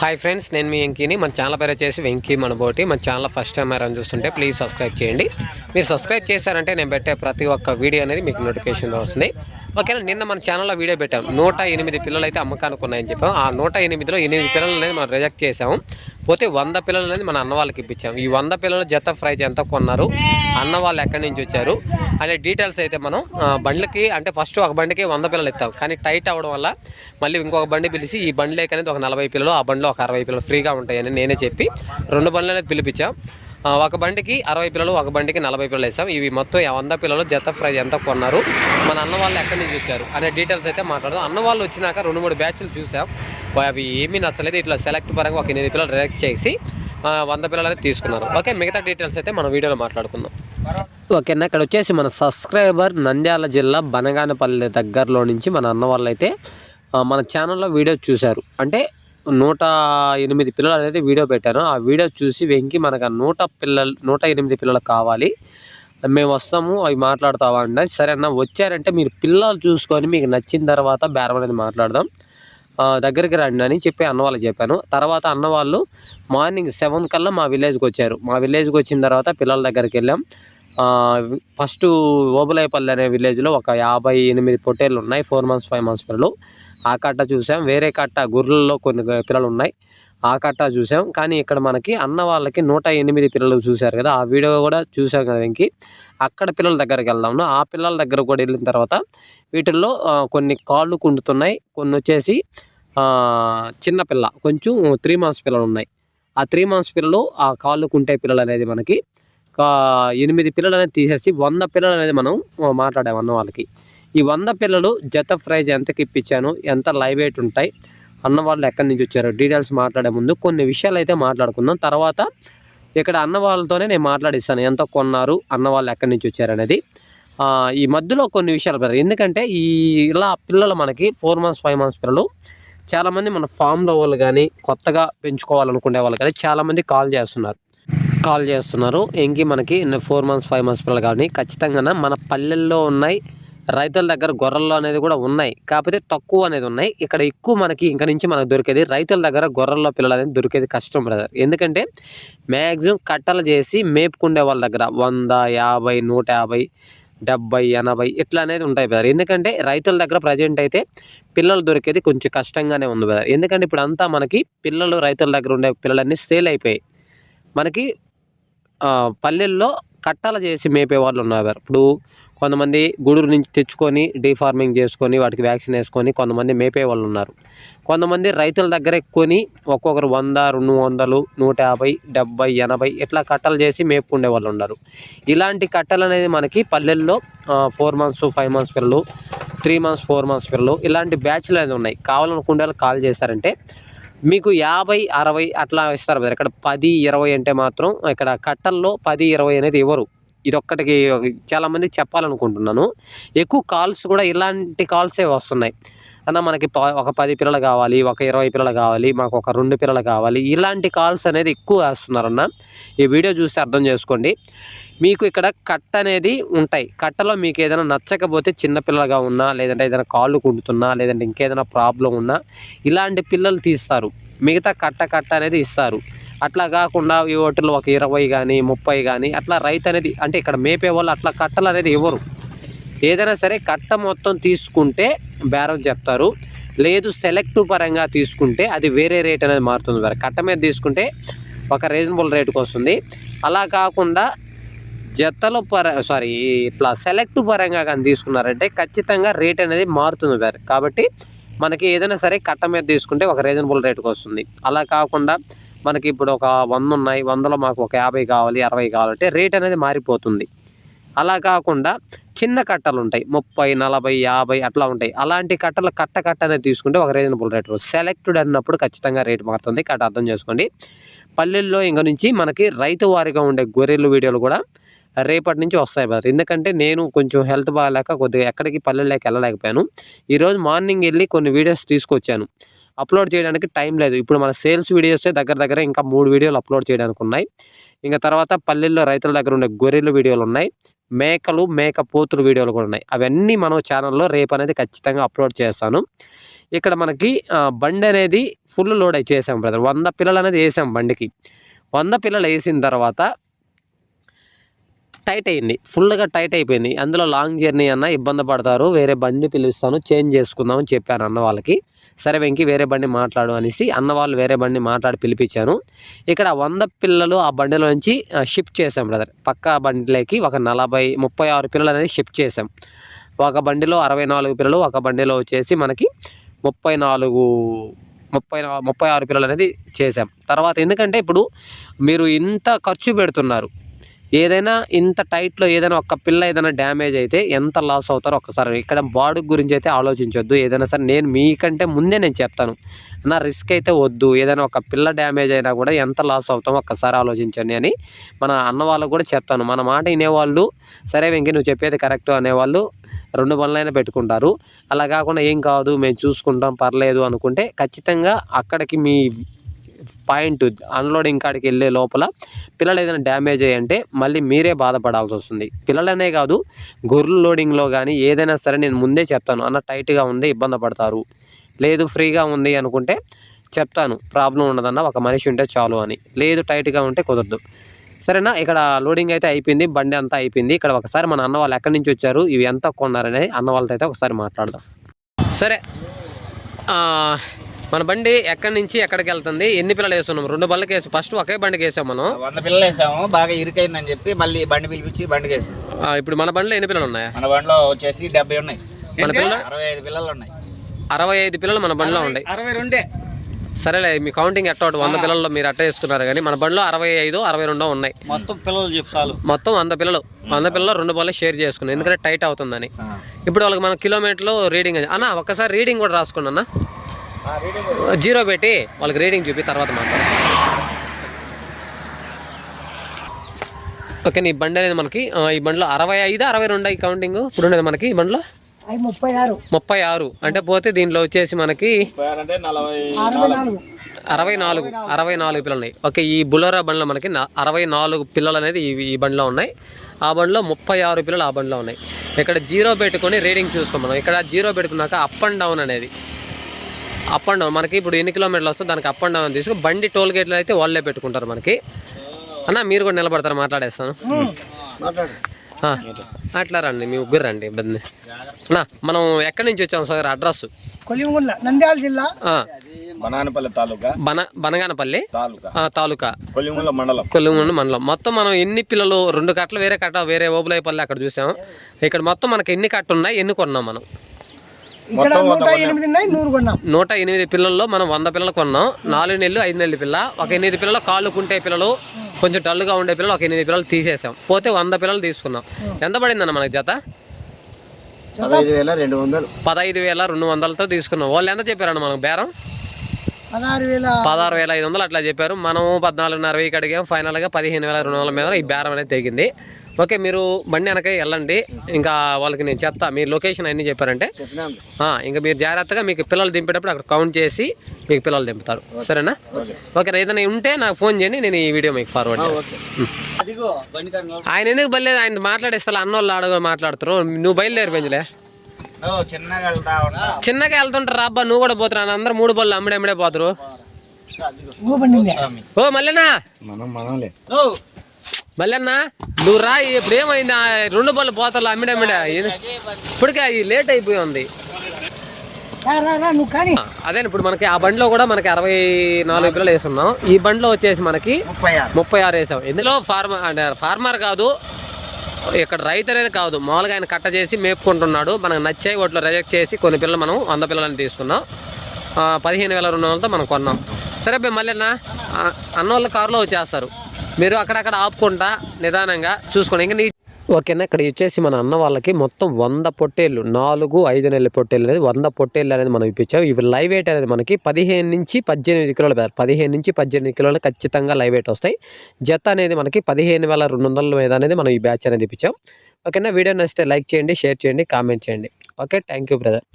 Hi friends నేను మీ వెంకీని. మన channel పేరు వచ్చేసి వెంకీ మనబోటి. మన ఛానల్ ఫస్ట్ టైం ఎవరైనా చూస్తుంటే ప్లీజ్ సబ్స్క్రైబ్ చేయండి. మీరు సబ్స్క్రైబ్ చేశారంటే నేను పెట్టే ప్రతి ఒక్క వీడియో అనేది మీకు నోటిఫికేషన్ వస్తుంది. ఓకేనా నిన్న మన ఛానల్లో వీడియో పెట్టాం. నూట ఎనిమిది పిల్లలు అయితే అమ్మకానికి ఉన్నాయని చెప్పాం. ఆ నూట ఎనిమిదిలో ఎనిమిది పిల్లలు అనేది మనం రిజెక్ట్ చేసాము పోతే వంద పిల్లలు అనేది మన అన్న వాళ్ళకి ఇప్పించాం. ఈ వంద పిల్లలు జత ప్రైజ్ ఎంత కొన్నారు? అన్న వాళ్ళు ఎక్కడి నుంచి వచ్చారు? అనే డీటెయిల్స్ అయితే మనం బండ్లకి అంటే ఫస్ట్ ఒక బండికి వంద పిల్లలు ఇస్తాం. కానీ టైట్ అవ్వడం వల్ల మళ్ళీ ఇంకొక బండి పిలిచి ఈ బండ్లేకనేది ఒక నలభై పిల్లలు ఆ బండిలో ఒక అరవై పిల్లలు ఫ్రీగా ఉంటాయని నేనే చెప్పి రెండు బండ్లు అనేది పిలిపించాం. ఒక బండికి అరవై పిల్లలు ఒక బండికి నలభై పిల్లలు వేసాం. ఇవి మొత్తం వంద పిల్లలు జత ఫ్రై ఎంత కొన్నారు? మన అన్న వాళ్ళు ఎక్కడి నుంచి వచ్చారు? అనే డీటెయిల్స్ అయితే మాట్లాడదాం. అన్న వాళ్ళు వచ్చినాక రెండు మూడు బ్యాచ్లు చూసాం. అవి ఏమీ నచ్చలేదు. ఇట్లా సెలెక్ట్ పరంగా ఒక ఎనిమిది పిల్లలు రిలెక్ట్ చేసి వంద పిల్లలు అనేది తీసుకున్నారు. ఓకే మిగతా డీటెయిల్స్ అయితే మన వీడియోలో మాట్లాడుకుందాం. ఓకేనా ఇక్కడ వచ్చేసి మన సబ్స్క్రైబర్ నంద్యాల జిల్లా బనగానపల్లి దగ్గరలో నుంచి మన అన్న వాళ్ళు అయితే మన ఛానల్లో వీడియో చూశారు. అంటే నూట ఎనిమిది పిల్లలు అనేది వీడియో పెట్టాను ఆ వీడియో చూసి వెంకి మనకు నూట పిల్లలు నూట ఎనిమిది పిల్లలు కావాలి. మేము వస్తాము అవి మాట్లాడతావా సరే అన్న వచ్చారంటే మీరు పిల్లలు చూసుకొని మీకు నచ్చిన తర్వాత బేరం అనేది మాట్లాడదాం. దగ్గరికి రండి అని చెప్పి అన్నవాళ్ళకి చెప్పాను. తర్వాత అన్నవాళ్ళు మార్నింగ్ సెవెన్ కల్లా మా విలేజ్కి వచ్చారు. మా విలేజ్కి వచ్చిన తర్వాత పిల్లల దగ్గరికి వెళ్ళాం. ఫస్ట్ ఓబులాయపల్లి అనే విలేజ్లో ఒక యాభై ఎనిమిది పొట్టేళ్ళు ఉన్నాయి. ఫోర్ మంత్స్ ఫైవ్ మంత్స్ పిల్లలు. ఆ కట్ట చూసాం. వేరే కట్ట గొర్రెల్లో కొన్ని పిల్లలు ఉన్నాయి ఆ కట్ట చూసాం. కానీ ఇక్కడ మనకి అన్న వాళ్ళకి నూట ఎనిమిది పిల్లలు చూశారు కదా. ఆ వీడియో కూడా చూసాం కదా ఇంకి అక్కడ పిల్లల దగ్గరికి వెళ్దాము ఆ పిల్లల దగ్గర కూడా వెళ్ళిన తర్వాత వీటిల్లో కొన్ని కాళ్ళు కుండుతున్నాయి కొన్ని వచ్చేసి చిన్న పిల్ల కొంచెం త్రీ మంత్స్ పిల్లలు ఉన్నాయి ఆ త్రీ మంత్స్ పిల్లలు ఆ కాళ్ళు కుంటే పిల్లలు అనేది మనకి ఎనిమిది పిల్లలు అనేది తీసేసి వంద పిల్లలు అనేది మనం మాట్లాడాము అన్న వాళ్ళకి. ఈ వంద పిల్లలు జత ప్రైజ్ ఎంతకి ఇప్పించాను? ఎంత లైవ్ వెయిట్ ఉంటాయి? అన్న వాళ్ళు ఎక్కడి నుంచి వచ్చారు డీటెయిల్స్ మాట్లాడే ముందు కొన్ని విషయాలు అయితే మాట్లాడుకుందాం. తర్వాత ఇక్కడ అన్న వాళ్ళతోనే నేను మాట్లాడిస్తాను. ఎంత కొన్నారు? అన్న వాళ్ళు ఎక్కడి నుంచి వచ్చారు అనేది. ఈ మధ్యలో కొన్ని విషయాలు బ్రదర్ ఎందుకంటే ఈ ఇలా పిల్లలు మనకి ఫోర్ మంత్స్ ఫైవ్ మంత్స్ పిల్లలు చాలామంది మన ఫామ్లో వాళ్ళు కానీ కొత్తగా పెంచుకోవాలనుకునే వాళ్ళు కానీ చాలామంది కాల్ చేస్తున్నారు. కాల్ చేస్తున్నారు. ఇంకి మనకి ఫోర్ మంత్స్ ఫైవ్ మంత్స్ పిల్లలు కానీ ఖచ్చితంగా మన పల్లెల్లో ఉన్నాయి. రైతుల దగ్గర గొర్రెలు అనేది కూడా ఉన్నాయి. కాకపోతే తక్కువ అనేది ఉన్నాయి. ఇక్కడ ఎక్కువ మనకి ఇంక నుంచి మనకు దొరికేది రైతుల దగ్గర గొర్రెల్లో పిల్లలు అనేది దొరికేది కష్టం బ్రదర్ ఎందుకంటే మ్యాక్సిమం కట్టలు చేసి మేపుకుండే వాళ్ళ దగ్గర వంద యాభై నూట యాభై డెబ్బై ఎనభై ఇట్లా అనేది ఉంటాయి బ్రదర్ ఎందుకంటే రైతుల దగ్గర ప్రజెంట్ అయితే పిల్లలు దొరికేది కొంచెం కష్టంగానే ఉంది బ్రదర్ ఎందుకంటే ఇప్పుడు అంతా మనకి పిల్లలు రైతుల దగ్గర ఉండే పిల్లలన్నీ సేల్ అయిపోయాయి. మనకి పల్లెల్లో కట్టాలు చేసి మేపే వాళ్ళు ఉన్నారు. ఇప్పుడు కొంతమంది గూడూరు నుంచి తెచ్చుకొని డీఫార్మింగ్ చేసుకొని వాటికి వ్యాక్సిన్ వేసుకొని కొంతమంది మేపే వాళ్ళు ఉన్నారు. కొంతమంది రైతుల దగ్గర కొని ఒక్కొక్కరు వంద రెండు వందలు నూట యాభై డెబ్బై ఎనభై ఇట్లా కట్టలు చేసి మేపుకుండే వాళ్ళు ఉన్నారు. ఇలాంటి కట్టలు అనేది మనకి పల్లెల్లో ఫోర్ మంత్స్ ఫైవ్ మంత్స్ పిల్లలు త్రీ మంత్స్ ఫోర్ మంత్స్ పిల్లలు ఇలాంటి బ్యాచ్లు అనేది ఉన్నాయి. కావాలనుకుంటే వాళ్ళు కాల్ చేశారంటే మీకు యాభై అరవై అట్లా ఇస్తారు బ్రదర్. ఇక్కడ పది ఇరవై అంటే మాత్రం ఇక్కడ కట్టల్లో పది ఇరవై అనేది ఇవ్వరు. ఇది ఒక్కటికి చాలామంది చెప్పాలనుకుంటున్నాను. ఎక్కువ కాల్స్ కూడా ఇలాంటి కాల్సే వస్తున్నాయి. అన్న మనకి ప- ఒక పది పిల్లలు కావాలి ఒక ఇరవై పిల్లలు కావాలి మాకు ఒక రెండు పిల్లలు కావాలి ఇలాంటి కాల్స్ అనేది ఎక్కువ వేస్తున్నారన్న. ఈ వీడియో చూస్తే అర్థం చేసుకోండి. మీకు ఇక్కడ కట్ట అనేది ఉంటాయి. కట్టలో మీకు ఏదైనా నచ్చకపోతే చిన్నపిల్లలుగా ఉన్నా లేదంటే ఏదైనా కాళ్ళు కుంటున్నా లేదంటే ఇంకేదైనా ప్రాబ్లం ఉన్నా ఇలాంటి పిల్లలు తీస్తారు. మిగతా కట్ట కట్ట అనేది ఇస్తారు. అట్లా కాకుండా ఈ వాటిలో ఒక ఇరవై కానీ ముప్పై కానీ అట్లా రైతు అనేది అంటే ఇక్కడ మేపే వాళ్ళు అట్లా కట్టలు అనేది ఇవ్వరు. ఏదైనా సరే కట్ట మొత్తం తీసుకుంటే బేరం చెప్తారు. లేదు సెలెక్టివ్ పరంగా తీసుకుంటే అది వేరే రేట్ అనేది మారుతుంది మరి. కట్ట మీద తీసుకుంటే ఒక రీజనబుల్ రేటుకి వస్తుంది. అలా కాకుండా జతల పర సారీ ఇట్లా సెలెక్ట్ పరంగా కానీ తీసుకున్నారంటే ఖచ్చితంగా రేట్ అనేది మారుతుంది వేరే కాబట్టి మనకి ఏదైనా సరే కట్ట మీద తీసుకుంటే ఒక రీజనబుల్ రేటుకు వస్తుంది. అలా కాకుండా మనకి ఇప్పుడు ఒక వంద ఉన్నాయి. వందలో మాకు ఒక యాభై కావాలి అరవై కావాలంటే రేట్ అనేది మారిపోతుంది. అలా కాకుండా చిన్న కట్టలు ఉంటాయి. ముప్పై నలభై యాభై అట్లా ఉంటాయి. అలాంటి కట్టలు కట్ట కట్ట అనేది తీసుకుంటే ఒక రీజనబుల్ రేట్ సెలెక్టెడ్ అన్నప్పుడు ఖచ్చితంగా రేట్ మారుతుంది. కట్ట అర్థం చేసుకోండి. పల్లెల్లో ఇంక నుంచి మనకి రైతు వారిగా ఉండే గొర్రెలు వీడియోలు కూడా రేపటి నుంచి వస్తాయి బ్రదర్ ఎందుకంటే నేను కొంచెం హెల్త్ బాగాలేక కొద్దిగా ఎక్కడికి పల్లెల్లోకి వెళ్ళలేకపోయాను. ఈరోజు మార్నింగ్ వెళ్ళి కొన్ని వీడియోస్ తీసుకొచ్చాను. అప్లోడ్ చేయడానికి టైం లేదు. ఇప్పుడు మన సేల్స్ వీడియోస్ దగ్గర దగ్గర ఇంకా మూడు వీడియోలు అప్లోడ్ చేయడానికి ఉన్నాయి ఇంకా తర్వాత పల్లెల్లో రైతుల దగ్గర ఉండే గొర్రెలు వీడియోలు ఉన్నాయి. మేకలు మేక పోతులు వీడియోలు కూడా ఉన్నాయి. అవన్నీ మనం ఛానల్లో రేపు అనేది ఖచ్చితంగా అప్లోడ్ చేస్తాను. ఇక్కడ మనకి బండి అనేది ఫుల్ లోడ్ అయి చేసాం బ్రదర్. వంద పిల్లలు అనేది వేసాం బండికి. వంద పిల్లలు వేసిన తర్వాత టైట్ అయింది. ఫుల్గా టైట్ అయిపోయింది. అందులో లాంగ్ జర్నీ అన్న ఇబ్బంది పడతారు. వేరే బండి పిలుస్తాను చేంజ్ చేసుకుందామని చెప్పాను అన్న వాళ్ళకి. సరే వెంకి వేరే బండి మాట్లాడు అనేసి అన్న వాళ్ళు వేరే బండి మాట్లాడి పిలిపించాను. ఇక్కడ వంద పిల్లలు ఆ బండిలో నుంచి షిఫ్ట్ చేశాం బ్రదర్. పక్క బండిలోకి ఒక నలభై ముప్పై ఆరు పిల్లలు అనేది షిఫ్ట్ చేసాం ఒక బండిలో అరవై నాలుగు పిల్లలు ఒక బండిలో వచ్చేసి మనకి ముప్పై నాలుగు ముప్పై ముప్పై ఆరు పిల్లలు అనేది చేసాం తర్వాత ఎందుకంటే ఇప్పుడు మీరు ఇంత ఖర్చు పెడుతున్నారు. ఏదైనా ఇంత టైట్లో ఏదైనా ఒక్క పిల్ల ఏదైనా డ్యామేజ్ అయితే ఎంత లాస్ అవుతారో ఒక్కసారి ఇక్కడ బాడీ గురించి అయితే ఆలోచించొద్దు. ఏదైనా సరే నేను మీకంటే ముందే నేను చెప్తాను. నా రిస్క్ అయితే వద్దు. ఏదైనా ఒక పిల్ల డ్యామేజ్ అయినా కూడా ఎంత లాస్ అవుతామో ఒక్కసారి ఆలోచించండి అని మన అన్న వాళ్ళకు కూడా చెప్తాను. మన మాట వినేవాళ్ళు సరే వెంకీ నువ్వు చెప్పేది కరెక్ట్ అనేవాళ్ళు రెండు పనులైనా పెట్టుకుంటారు. అలా కాకుండా ఏం కాదు మేము చూసుకుంటాం పర్లేదు అనుకుంటే ఖచ్చితంగా అక్కడికి మీ పాయింట్ అన్లోడింగ్ కాడికి వెళ్ళే లోపల పిల్లలు ఏదైనా డ్యామేజ్ అయ్యంటే మళ్ళీ మీరే బాధపడాల్సి వస్తుంది. పిల్లలనే కాదు గొర్రెలు లోడింగ్లో కానీ ఏదైనా సరే నేను ముందే చెప్తాను. అన్న టైట్గా ఉంది ఇబ్బంది పడతారు. లేదు ఫ్రీగా ఉంది అనుకుంటే చెప్తాను. ప్రాబ్లం ఉండదన్న ఒక మనిషి ఉంటే చాలు అని. లేదు టైట్గా ఉంటే కుదరదు. సరేనా? ఇక్కడ లోడింగ్ అయితే అయిపోయింది బండి అంతా అయిపోయింది. ఇక్కడ ఒకసారి మన అన్న వాళ్ళు ఎక్కడి నుంచి వచ్చారు ఇవి ఎంత కొన్నారనేది అన్న వాళ్ళతో అయితే ఒకసారి మాట్లాడదాం. సరే. మన బండి ఎక్కడి నుంచి ఎక్కడికి వెళ్తుంది? ఎన్ని పిల్లలు వేస్తున్నాం రెండు బళ్ళకి వేసి ఫస్ట్ ఒకే బండికి వేసాం మనం. వంద పిల్లలు వేసాము. బాగా ఇరుకైందని చెప్పి మళ్ళీ బండి పిలిపించి బండికి వేసాం. ఆ, ఇప్పుడు మన బండిలో ఎన్ని పిల్లలు ఉన్నాయా? మన బండిలో వచ్చేసి డెబ్బై ఉన్నాయి. మన పిల్ల అరవై ఐదు పిల్లలు ఉన్నాయి. అరవై ఐదు పిల్లలు మన బండిలో ఉన్నాయి. అరవై రెండే. సరేలే మీ కౌంటింగ్ ఎట్ట ఒకటి వంద పిల్లల్లో మీరు అట్ట వేసుకున్నారు కానీ మన బండిలో అరవై ఐదు అరవై రెండో ఉన్నాయి. మొత్తం పిల్లలు చెప్పు చాలు. మొత్తం వంద పిల్లలు. వంద పిల్లలు రెండు బాల్ షేర్ చేసుకున్నాం. ఎందుకంటే టైట్ అవుతుందని. ఇప్పుడు వాళ్ళకి మన కిలోమీటర్లు రీడింగ్ అన్న ఒక్కసారి రీడింగ్ కూడా రాసుకోండి అన్న జీరో పెట్టి వాళ్ళకి రీడింగ్ చూపి తర్వాత మాట్లాడు ఓకే నీ బండి అనేది మనకి ఈ బండిలో అరవై ఐదు అరవై రెండు ఈ కౌంటింగ్ ఇప్పుడు ఉండేది మనకి ఈ బండిలో? ముప్పై ఆరు. ముప్పై ఆరు. అంటే పోతే దీంట్లో వచ్చేసి మనకి అరవై నాలుగు. అరవై నాలుగు పిల్లలు ఉన్నాయి. ఓకే ఈ బులోరా బండిలో మనకి అరవై నాలుగు పిల్లలు అనేది ఈ ఈ బండిలో ఉన్నాయి. ఆ బండిలో ముప్పై ఆరు పిల్లలు ఆ బండిలో ఉన్నాయి. ఇక్కడ జీరో పెట్టుకొని రీడింగ్ చూసుకోమన్నాం ఇక్కడ జీరో పెట్టుకున్నాక అప్ అండ్ డౌన్ అనేది. Up and down. మనకి ఇప్పుడు ఎన్ని కిలోమీటర్లు వస్తుందో దానికి అప్ అండ్ డౌన్ తీసుకుని బండి టోల్ గేట్లో అయితే వాళ్ళే పెట్టుకుంటారు మనకి. అన్న మీరు కూడా నిలబడతారు? మాట్లాడేస్తాను. అట్లా రండి మీ ముగ్గురు రండి ఇబ్బంది. అన్న మనం ఎక్కడి నుంచి వచ్చాం సార్? అడ్రస్? కొలిమిగుండ్ల నంద్యాల జిల్లా. బనానపల్లి తాలూకా? బన బనగానపల్లి? తాలూకా. ఆ, తాలూకా. కొలిముల మండలం. కొల్లుమండి మండలం. మొత్తం మనం ఎన్ని పిల్లలు రెండు కట్టలు వేరే కట్ట వేరే ఓబులైపల్లి అక్కడ చూసాం. ఇక్కడ మొత్తం మనకి ఎన్ని కట్ట ఉన్నాయి ఎన్ని కొన్నాం మనం? నూట ఎనిమిది పిల్లల్లో మనం వంద పిల్లలు కొన్నాం. నాలుగు నెలలు ఐదు నెలల పిల్ల. ఒక ఎనిమిది పిల్లలు కాళ్ళు కుంటే పిల్లలు కొంచెం డల్గా ఉండే పిల్లలు ఒక ఎనిమిది పిల్లలు తీసేసాం. పోతే వంద పిల్లలు తీసుకున్నాం. ఎంత పడిందన్న మనకి జత? పదహైదు వేల రెండు వందలు. పదహైదు వేల రెండు వందలతో తీసుకున్నాం. వాళ్ళు ఎంత చెప్పారన్న మనకు బేరం? పదహారు వేల ఐదు వందలు అట్లా చెప్పారు. మనం పద్నాలుగున్నర వెయ్యికి అడిగాం. ఫైనల్గా పదిహేను వేల రెండు వందల మీద ఈ బేరం అనేది తెగింది. ఓకే మీరు బండి వెనక వెళ్ళండి. ఇంకా వాళ్ళకి నేను చెప్తా. మీరు లొకేషన్ అన్నీ చెప్పారంటే? ఇంకా మీరు జాగ్రత్తగా మీకు పిల్లలు దింపేటప్పుడు అక్కడ కౌంట్ చేసి మీకు పిల్లలు దింపుతారు. సరేనా? ఓకే. ఏదైనా ఉంటే నాకు ఫోన్ చేయండి. నేను ఈ వీడియో మీకు ఫార్వర్డ్ ఆయన ఎందుకు బయలుదేరి ఆయన మాట్లాడేస్తా అన్నోళ్ళు ఆడ మాట్లాడుతారు నువ్వు బయలుదేరి పెంచులే చిన్నగా వెళ్తుంటారు? అబ్బా నువ్వు కూడా పోతున్నా అందరూ మూడు బళ్ళు అమ్ముడే అమ్ముడే పోతారు. ఓ మనలే. మళ్ళీ నువ్వు రా ఇప్పుడు ఏమైంది? రెండు బళ్ళు పోతారు అమ్మిడే అమ్మిడే. ఇప్పటికే అది లేట్ అయిపోయి ఉంది. అదే ఇప్పుడు మనకి ఆ బండిలో కూడా మనకి అరవై నాలుగు పిల్లలు వేస్తున్నాం ఈ బండిలో వచ్చేసి మనకి ముప్పై ఆరు. వేసాం. ఇందులో ఫార్మర్ ఫార్మర్ కాదు ఇక్కడ రైతు అనేది కాదు మామూలుగా ఆయన కట్ట చేసి మేపుకుంటున్నాడు. మనకు నచ్చాయి వాటిలో రిజెక్ట్ చేసి కొన్ని పిల్లలు మనం వంద పిల్లలని తీసుకున్నాం. పదిహేను వేల రెండు వందలతో మనం కొన్నాం. సరే అబ్బాయి మళ్ళీ అన్న వాళ్ళు కారులో వచ్చేస్తారు. మీరు అక్కడక్కడ ఆపుకుంటా నిదానంగా చూసుకోండి. ఇంకా నీ ఓకేనా? ఇక్కడ వచ్చేసి మన అన్న వాళ్ళకి మొత్తం వంద పొట్టేళ్ళు నాలుగు ఐదు నెలల పొట్టేళ్ళు అనేది వంద పొట్టేళ్ళు అనేది మనం ఇప్పించాం. ఇవి లైవ్ వెయిట్ అనేది మనకి పదిహేను నుంచి పద్దెనిమిది కిలోలు పెద్ద పదిహేను నుంచి పద్దెనిమిది కిలోలు ఖచ్చితంగా లైవ్ వెయిట్ వస్తాయి. జత అనేది మనకి పదిహేను వేల రెండు వందల మీద అనేది మనం ఈ బ్యాచ్ అనేది ఇప్పించాం. ఓకేనా? వీడియో నచ్చితే లైక్ చేయండి షేర్ చేయండి కామెంట్ చేయండి. ఓకే? Thank you brother.